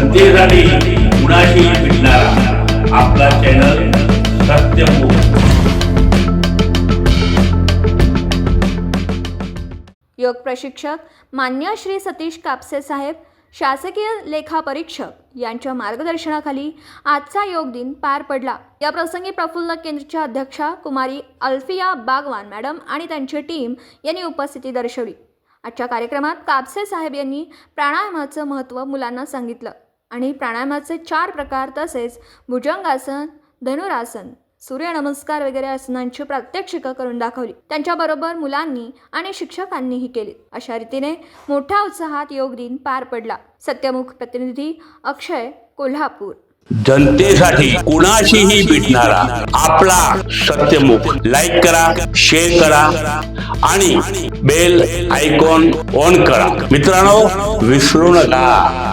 जनतेसाठी कुणाशी भेटणारा. आपला चॅनल सत्यमुख योग प्रशिक्षक मान्य श्री सतीश कापसे साहेब शासकीय लेखा परीक्षक यांच्या मार्गदर्शनाखाली आजचा योग दिन पार पडला. या प्रसंगी प्रफुल्ल केंद्रच्या अध्यक्षा कुमारी अल्फिया बागवान मॅडम आणि त्यांची टीम यांनी उपस्थिती दर्शवली. आजच्या कार्यक्रमात कापसे साहेब यांनी प्राणायामाचं महत्त्व मुलांना सांगितलं. आणि प्राणायामाचे चार प्रकार तसेच भुजंगासन धनुरासन सूर्यनमस्कार वगैरे आसनांची प्रात्यक्षिकं करून दाखवली. त्यांच्याबरोबर मुलांनी आणि शिक्षकांनीही केली. अशा रीतीने मोठ्या उत्साहात योग दिन पार पडला. सत्यमुख प्रतिनिधी अक्षय कोल्हापूर. जनतेसाठी कुणाशीही भेटणारा आपला सत्यमुख. लाईक करा शेअर करा आणि बेल आयकॉन ऑन करा. मित्रांनो विसरू नका.